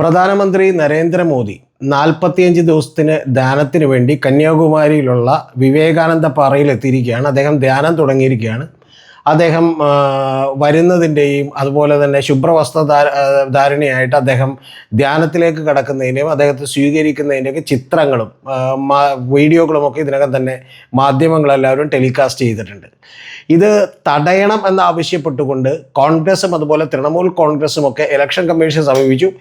പ്രധാനമന്ത്രി നരേന്ദ്രമോദി നാൽപ്പത്തിയഞ്ച് ദിവസത്തിന് ധ്യാനത്തിന് വേണ്ടി കന്യാകുമാരിയിലുള്ള വിവേകാനന്ദ പാറയിൽ എത്തിയിരിക്കുകയാണ് അദ്ദേഹം ധ്യാനം തുടങ്ങിയിരിക്കുകയാണ്. അദ്ദേഹം വരുന്നതിന്റെയും അതുപോലെ തന്നെ ശുഭ്രവസ്ത്ര ധാര- ധാരണയായിട്ട് അദ്ദേഹം ധ്യാനത്തിലേക്ക് കടക്കുന്നതിന്റെയും അദ്ദേഹത്തെ സ്വീകരിക്കുന്നതിന്റെയൊക്കെ ചിത്രങ്ങളും വീഡിയോകളും ഒക്കെ ഇതിനകം തന്നെ മാധ്യമങ്ങളെല്ലാവരും ടെലികാസ്റ്റ് ചെയ്തിട്ടുണ്ട്. ഇത് തടയണം എന്നാവശ്യപ്പെട്ടുകൊണ്ട് കോൺഗ്രസും അതുപോലെ തൃണമൂൽ കോൺഗ്രസും ഒക്കെ ഇലക്ഷൻ കമ്മീഷൻ സമീപിച്ചു.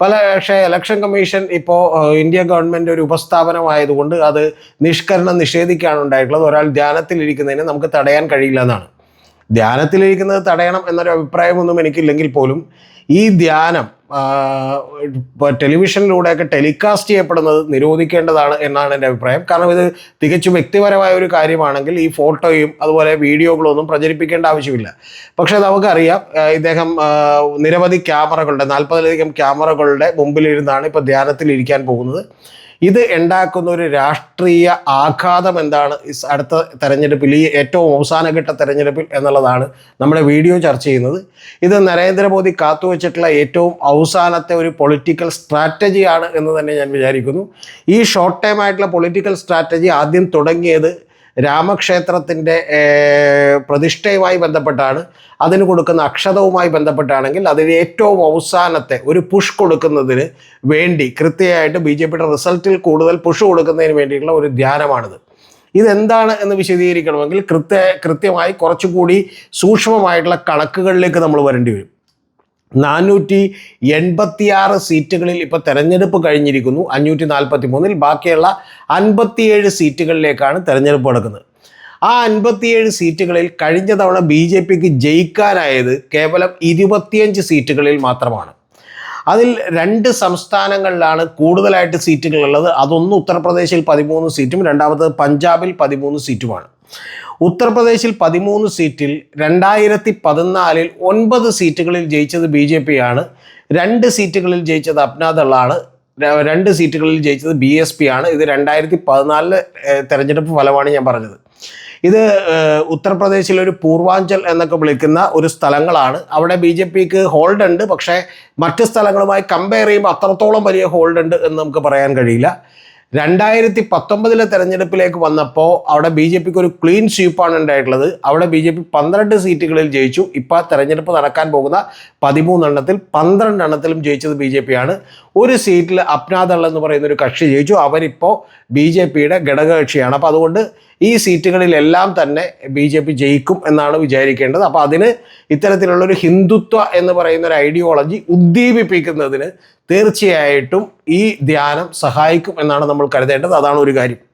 പല പക്ഷേ ഇലക്ഷൻ കമ്മീഷൻ ഇപ്പോൾ ഇന്ത്യ ഗവൺമെന്റ് ഒരു ഉപസ്ഥാപനമായതുകൊണ്ട് അത് നിഷ്കരണം നിഷേധിക്കുകയാണ് ഉണ്ടായിട്ടുള്ളത്. ഒരാൾ ധ്യാനത്തിലിരിക്കുന്നതിന് നമുക്ക് തടയാൻ കഴിയില്ല എന്നാണ്. ധ്യാനത്തിലിരിക്കുന്നത് തടയണം എന്നൊരു അഭിപ്രായമൊന്നും എനിക്കില്ലെങ്കിൽ പോലും ഈ ധ്യാനം ടെലിവിഷനിലൂടെയൊക്കെ ടെലികാസ്റ്റ് ചെയ്യപ്പെടുന്നത് നിരോധിക്കേണ്ടതാണ് എന്നാണ് എന്റെ അഭിപ്രായം. കാരണം ഇത് തികച്ചും വ്യക്തിപരമായ ഒരു കാര്യമാണെങ്കിൽ ഈ ഫോട്ടോയും അതുപോലെ വീഡിയോകളും ഒന്നും പ്രചരിപ്പിക്കേണ്ട ആവശ്യമില്ല. പക്ഷേ നമുക്കറിയാം ഇദ്ദേഹം നിരവധി ക്യാമറകളുടെ നാൽപ്പതിലധികം ക്യാമറകളുടെ മുമ്പിലിരുന്നാണ് ഇപ്പോൾ ധ്യാനത്തിലിരിക്കാൻ പോകുന്നത്. ഇത് ഉണ്ടാക്കുന്ന ഒരു രാഷ്ട്രീയ ആഘാതം എന്താണ് അടുത്ത തെരഞ്ഞെടുപ്പിൽ ഈ ഏറ്റവും അവസാനഘട്ട തെരഞ്ഞെടുപ്പിൽ എന്നുള്ളതാണ് നമ്മുടെ വീഡിയോ ചർച്ച ചെയ്യുന്നത്. ഇത് നരേന്ദ്രമോദി കാത്തുവച്ചിട്ടുള്ള ഏറ്റവും അവസാനത്തെ ഒരു പൊളിറ്റിക്കൽ സ്ട്രാറ്റജിയാണ് എന്ന് തന്നെ ഞാൻ വിചാരിക്കുന്നു. ഈ ഷോർട്ട് ടൈം ആയിട്ടുള്ള പൊളിറ്റിക്കൽ സ്ട്രാറ്റജി ആദ്യം തുടങ്ങിയത് രാമക്ഷേത്രത്തിന്റെ പ്രതിഷ്ഠയുമായി ബന്ധപ്പെട്ടാണ്. അതിന് കൊടുക്കുന്ന അക്ഷതവുമായി ബന്ധപ്പെട്ടാണെങ്കിൽ അതിന് ഏറ്റവും അവസാനത്തെ ഒരു പുഷ് കൊടുക്കുന്നതിന് വേണ്ടി കൃത്യമായിട്ട് ബി ജെ പിയുടെ റിസൾട്ടിൽ കൂടുതൽ പുഷ് കൊടുക്കുന്നതിന് വേണ്ടിയിട്ടുള്ള ഒരു ധ്യാനമാണിത്. ഇതെന്താണ് എന്ന് വിശദീകരിക്കണമെങ്കിൽ കൃത്യ കൃത്യമായി കുറച്ചുകൂടി സൂക്ഷ്മമായിട്ടുള്ള കണക്കുകളിലേക്ക് നമ്മൾ വരേണ്ടി വരും. നാനൂറ്റി എൺപത്തിയാറ് സീറ്റുകളിൽ ഇപ്പോൾ തെരഞ്ഞെടുപ്പ് കഴിഞ്ഞിരിക്കുന്നു. അഞ്ഞൂറ്റി നാൽപ്പത്തി മൂന്നിൽ ബാക്കിയുള്ള അൻപത്തിയേഴ് സീറ്റുകളിലേക്കാണ് തെരഞ്ഞെടുപ്പ് നടക്കുന്നത്. ആ അൻപത്തിയേഴ് സീറ്റുകളിൽ കഴിഞ്ഞ തവണ ബി ജെ പിക്ക് ജയിക്കാനായത് കേവലം ഇരുപത്തിയഞ്ച് സീറ്റുകളിൽ മാത്രമാണ്. അതിൽ രണ്ട് സംസ്ഥാനങ്ങളിലാണ് കൂടുതലായിട്ട് സീറ്റുകളുള്ളത്. അതൊന്ന് ഉത്തർപ്രദേശിൽ പതിമൂന്ന് സീറ്റും രണ്ടാമത്തത് പഞ്ചാബിൽ പതിമൂന്ന് സീറ്റുമാണ്. ഉത്തർപ്രദേശിൽ പതിമൂന്ന് സീറ്റിൽ രണ്ടായിരത്തി പതിനാലിൽ ഒൻപത് സീറ്റുകളിൽ ജയിച്ചത് ബി ജെ പി ആണ് രണ്ട് സീറ്റുകളിൽ ജയിച്ചത് അപ്നാദളാണ് രണ്ട് സീറ്റുകളിൽ ജയിച്ചത് ബി എസ് പി ആണ് ഇത് രണ്ടായിരത്തി പതിനാലിൽ തെരഞ്ഞെടുപ്പ് ഫലമാണ് ഞാൻ പറഞ്ഞത്. ഇത് ഉത്തർപ്രദേശിലൊരു ഒരു പൂർവാഞ്ചൽ എന്നൊക്കെ വിളിക്കുന്ന ഒരു സ്ഥലങ്ങളാണ്. അവിടെ ബി ജെ പിക്ക് ഹോൾഡ് ഉണ്ട്. പക്ഷേ മറ്റ് സ്ഥലങ്ങളുമായി കമ്പയർ ചെയ്യുമ്പോൾ അത്രത്തോളം വലിയ ഹോൾഡ് ഉണ്ട് എന്ന് നമുക്ക് പറയാൻ കഴിയില്ല. രണ്ടായിരത്തി പത്തൊമ്പതിലെ തെരഞ്ഞെടുപ്പിലേക്ക് വന്നപ്പോൾ അവിടെ ബി ജെ പിക്ക് ഒരു ക്ലീൻ സ്വീപ്പാണ് ഉണ്ടായിട്ടുള്ളത്. അവിടെ ബി ജെ പി പന്ത്രണ്ട് സീറ്റുകളിൽ ജയിച്ചു. ഇപ്പോൾ തെരഞ്ഞെടുപ്പ് നടക്കാൻ പോകുന്ന പതിമൂന്നെണ്ണത്തിൽ പന്ത്രണ്ടെണ്ണത്തിലും ജയിച്ചത് ബി ജെ പി ആണ്. ഒരു സീറ്റിൽ അപ്നാദൾ എന്ന് പറയുന്ന ഒരു കക്ഷി ജയിച്ചു. അവരിപ്പോൾ ബി ജെ പിയുടെ ഘടകകക്ഷിയാണ്. അപ്പോൾ അതുകൊണ്ട് ഈ സീറ്റുകളിലെല്ലാം തന്നെ ബി ജെ പി ജയിക്കും എന്നാണ് വിചാരിക്കേണ്ടത്. അപ്പോൾ അതിന് ഇത്തരത്തിലുള്ളൊരു ഹിന്ദുത്വ എന്ന് പറയുന്ന ഒരു ഐഡിയോളജി ഉദ്ദീപിപ്പിക്കുന്നതിന് തീർച്ചയായിട്ടും ഈ ധ്യാനം സഹായിക്കും എന്നാണ് നമ്മൾ കരുതേണ്ടത്. അതാണ് ഒരു കാര്യം.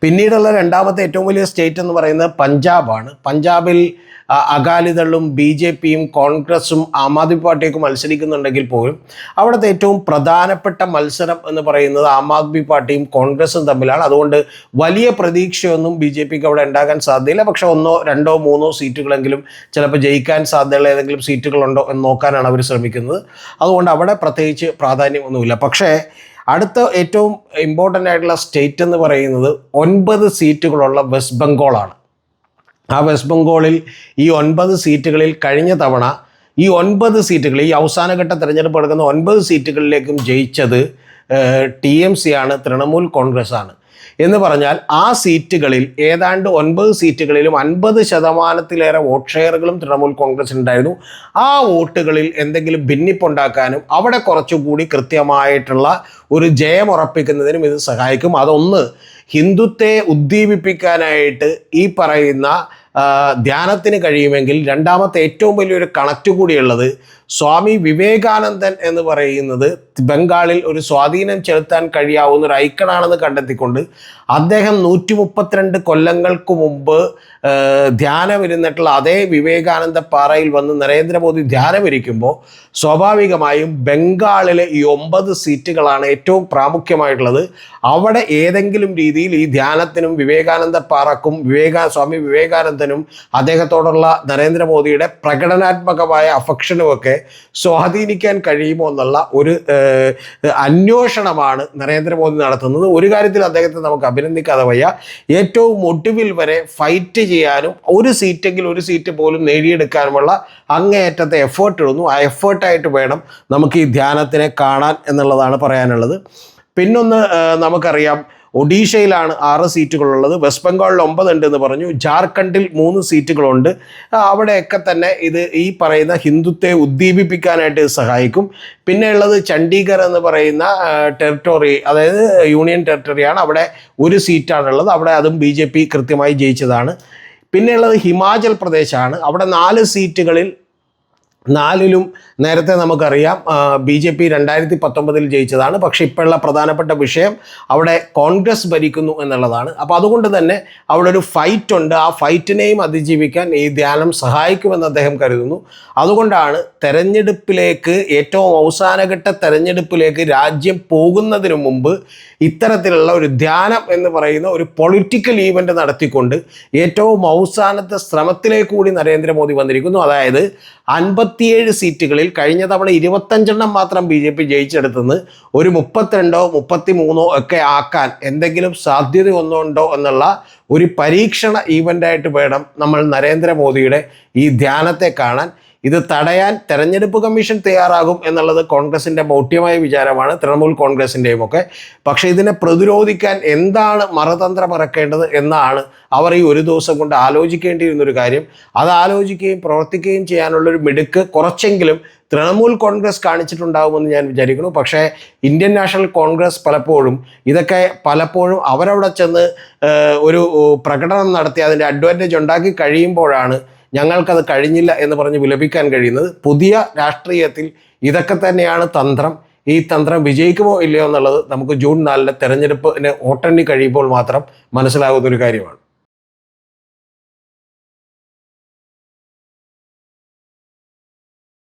പിന്നീടുള്ള രണ്ടാമത്തെ ഏറ്റവും വലിയ സ്റ്റേറ്റ് എന്ന് പറയുന്നത് പഞ്ചാബാണ്. പഞ്ചാബിൽ അകാലിദളും ബി ജെ പിയും കോൺഗ്രസും ആം ആദ്മി പാർട്ടിയൊക്കെ മത്സരിക്കുന്നുണ്ടെങ്കിൽ പോലും അവിടുത്തെ ഏറ്റവും പ്രധാനപ്പെട്ട മത്സരം എന്ന് പറയുന്നത് ആം ആദ്മി പാർട്ടിയും കോൺഗ്രസും തമ്മിലാണ്. അതുകൊണ്ട് വലിയ പ്രതീക്ഷയൊന്നും ബി ജെ പിക്ക് അവിടെ ഉണ്ടാകാൻ സാധ്യതയില്ല. പക്ഷെ ഒന്നോ രണ്ടോ മൂന്നോ സീറ്റുകളെങ്കിലും ചിലപ്പോൾ ജയിക്കാൻ സാധ്യതയുള്ള ഏതെങ്കിലും സീറ്റുകളുണ്ടോ എന്ന് നോക്കാനാണ് അവർ ശ്രമിക്കുന്നത്. അതുകൊണ്ട് അവിടെ പ്രത്യേകിച്ച് പ്രാധാന്യമൊന്നുമില്ല. പക്ഷേ അടുത്ത ഏറ്റവും ഇമ്പോർട്ടന്റ് ആയിട്ടുള്ള സ്റ്റേറ്റ് എന്ന് പറയുന്നത് ഒൻപത് സീറ്റുകളുള്ള വെസ്റ്റ് ബംഗാളാണ് ആ വെസ്റ്റ് ബംഗാളിൽ ഈ ഒൻപത് സീറ്റുകളിൽ കഴിഞ്ഞ തവണ ഈ ഒൻപത് സീറ്റുകൾ ഈ അവസാനഘട്ട തിരഞ്ഞെടുപ്പ് എടുക്കുന്ന ഒൻപത് സീറ്റുകളിലേക്കും ജയിച്ചത് ടി എം സി ആണ് തൃണമൂൽ കോൺഗ്രസ് ആണ്. എന്ന് പറഞ്ഞാൽ ആ സീറ്റുകളിൽ ഏതാണ്ട് ഒൻപത് സീറ്റുകളിലും അൻപത് ശതമാനത്തിലേറെ വോട്ട് ഷെയറുകളും തൃണമൂൽ കോൺഗ്രസ് ഉണ്ടായിരുന്നു. ആ വോട്ടുകളിൽ എന്തെങ്കിലും ഭിന്നിപ്പുണ്ടാക്കാനും അവിടെ കുറച്ചുകൂടി കൃത്യമായിട്ടുള്ള ഒരു ജയമുറപ്പിക്കുന്നതിനും ഇത് സഹായിക്കും. അതൊന്ന് ഹിന്ദുത്വത്തെ ഉദ്ദീപിപ്പിക്കാനായിട്ട് ഈ പറയുന്ന ധ്യാനത്തിന് കഴിയുമെങ്കിൽ രണ്ടാമത്തെ ഏറ്റവും വലിയൊരു കണക്റ്റ് കൂടിയുള്ളത് സ്വാമി വിവേകാനന്ദൻ എന്ന് പറയുന്നത് ബംഗാളിൽ ഒരു സ്വാധീനം ചെലുത്താൻ കഴിയാവുന്ന ഒരു ഐക്കണാണെന്ന് കണ്ടെത്തിക്കൊണ്ട് അദ്ദേഹം നൂറ്റി മുപ്പത്തിരണ്ട് കൊല്ലങ്ങൾക്ക് മുമ്പ് ധ്യാനമിരുന്നിട്ടുള്ള അതേ വിവേകാനന്ദ പാറയിൽ വന്ന് നരേന്ദ്രമോദി ധ്യാനമിരിക്കുമ്പോൾ സ്വാഭാവികമായും ബംഗാളിലെ ഈ ഒമ്പത് സീറ്റുകളാണ് ഏറ്റവും പ്രാമുഖ്യമായിട്ടുള്ളത്. അവിടെ ഏതെങ്കിലും രീതിയിൽ ഈ ധ്യാനത്തിനും വിവേകാനന്ദ പാറക്കും വിവേക സ്വാമി വിവേകാനന്ദനും അദ്ദേഹത്തോടുള്ള നരേന്ദ്രമോദിയുടെ പ്രകടനാത്മകമായ അഫക്ഷനുമൊക്കെ സ്വാധീനിക്കാൻ കഴിയുമോ എന്നുള്ള ഒരു അന്വേഷണമാണ് നരേന്ദ്രമോദി നടത്തുന്നത്. ഒരു കാര്യത്തിൽ അദ്ദേഹത്തെ നമുക്ക് അഭിനന്ദിക്കാതെ വയ്യ. ഏറ്റവും ഒടുവിൽ വരെ ഫൈറ്റ് ചെയ്യാനും ഒരു സീറ്റെങ്കിലും ഒരു സീറ്റ് പോലും നേടിയെടുക്കാനുമുള്ള അങ്ങേയറ്റത്തെ എഫേർട്ട് ഇടുന്നു. ആ എഫേർട്ടായിട്ട് വേണം നമുക്ക് ഈ ധ്യാനത്തിനെ കാണാൻ എന്നുള്ളതാണ് പറയാനുള്ളത്. പിന്നൊന്ന് നമുക്കറിയാം ഒഡീഷയിലാണ് ആറ് സീറ്റുകളുള്ളത്. വെസ്റ്റ് ബംഗാളിൽ ഒമ്പതുണ്ട് എന്ന് പറഞ്ഞു. ജാർഖണ്ഡിൽ മൂന്ന് സീറ്റുകളുണ്ട്. അവിടെയൊക്കെ തന്നെ ഇത് ഈ പറയുന്ന ഹിന്ദുത്വത്തെ ഉദ്ദീപിപ്പിക്കാനായിട്ട് സഹായിക്കും. പിന്നെ ഉള്ളത് ചണ്ഡീഗഡ് എന്ന് പറയുന്ന ടെറിട്ടോറി അതായത് യൂണിയൻ ടെറിട്ടറിയാണ് അവിടെ ഒരു സീറ്റാണുള്ളത്. അവിടെ അതും ബി കൃത്യമായി ജയിച്ചതാണ്. പിന്നെയുള്ളത് ഹിമാചൽ പ്രദേശാണ്. അവിടെ നാല് സീറ്റുകളിൽ നാലിലും നേരത്തെ നമുക്കറിയാം ബി ജെ പി രണ്ടായിരത്തി പത്തൊമ്പതിൽ ജയിച്ചതാണ്. പക്ഷേ ഇപ്പോഴുള്ള പ്രധാനപ്പെട്ട വിഷയം അവിടെ കോൺഗ്രസ് ഭരിക്കുന്നു എന്നുള്ളതാണ്. അപ്പോൾ അതുകൊണ്ട് തന്നെ അവിടെ ഒരു ഫൈറ്റ് ഉണ്ട്. ആ ഫൈറ്റിനെയും അതിജീവിക്കാൻ ഈ ധ്യാനം സഹായിക്കുമെന്ന് അദ്ദേഹം കരുതുന്നു. അതുകൊണ്ടാണ് തെരഞ്ഞെടുപ്പിലേക്ക് ഏറ്റവും അവസാനഘട്ട തെരഞ്ഞെടുപ്പിലേക്ക് രാജ്യം പോകുന്നതിന് മുമ്പ് ഇത്തരത്തിലുള്ള ഒരു ധ്യാനം എന്ന് പറയുന്ന ഒരു പൊളിറ്റിക്കൽ ഈവന്റ് നടത്തിക്കൊണ്ട് ഏറ്റവും അവസാനത്തെ ശ്രമത്തിലേക്ക് കൂടി നരേന്ദ്രമോദി വന്നിരിക്കുന്നു. അതായത് അൻപത്തിയേഴ് സീറ്റുകളിൽ കഴിഞ്ഞ തവണ ഇരുപത്തഞ്ചെണ്ണം മാത്രം ബി ജെ പി ജയിച്ചെടുത്തുനിന്ന് ഒരു മുപ്പത്തിരണ്ടോ മുപ്പത്തി മൂന്നോ ഒക്കെ ആക്കാൻ എന്തെങ്കിലും സാധ്യത ഒന്നുണ്ടോ എന്നുള്ള ഒരു പരീക്ഷണ ഈവന്റായിട്ട് വേണം നമ്മൾ നരേന്ദ്രമോദിയുടെ ഈ ധ്യാനത്തെ കാണാൻ. ഇത് തടയാൻ തെരഞ്ഞെടുപ്പ് കമ്മീഷൻ തയ്യാറാകും എന്നുള്ളത് കോൺഗ്രസിന്റെ ബൗഢ്യമായ വിചാരമാണ്. തൃണമൂൽ കോൺഗ്രസിന്റെയും ഒക്കെ. പക്ഷേ ഇതിനെ പ്രതിരോധിക്കാൻ എന്താണ് മറതന്ത്രം ഇറക്കേണ്ടത് എന്നാണ് അവർ ഈ ഒരു ദിവസം കൊണ്ട് ആലോചിക്കേണ്ടിയിരുന്നൊരു കാര്യം. അത് ആലോചിക്കുകയും പ്രവർത്തിക്കുകയും ചെയ്യാനുള്ളൊരു മിടുക്ക് കുറച്ചെങ്കിലും തൃണമൂൽ കോൺഗ്രസ് കാണിച്ചിട്ടുണ്ടാകുമെന്ന് ഞാൻ വിചാരിക്കുന്നു. പക്ഷേ ഇന്ത്യൻ നാഷണൽ കോൺഗ്രസ് പലപ്പോഴും ഇതൊക്കെ പലപ്പോഴും അവരവിടെ ചെന്ന് ഒരു പ്രകടനം നടത്തി അതിന്റെ അഡ്വാന്റേജ് ഉണ്ടാക്കി കഴിയുമ്പോഴാണ് ഞങ്ങൾക്കത് കഴിഞ്ഞില്ല എന്ന് പറഞ്ഞ് വിലപിക്കാൻ കഴിയുന്നത് പുതിയ രാഷ്ട്രീയത്തിൽ ഇതൊക്കെ തന്നെയാണ് തന്ത്രം. ഈ തന്ത്രം വിജയിക്കുമോ ഇല്ലയോ എന്നുള്ളത് നമുക്ക് ജൂൺ നാലിന് തെരഞ്ഞെടുപ്പിന് വോട്ടെണ്ണി കഴിയുമ്പോൾ മാത്രം മനസ്സിലാകുന്ന ഒരു കാര്യമാണ്.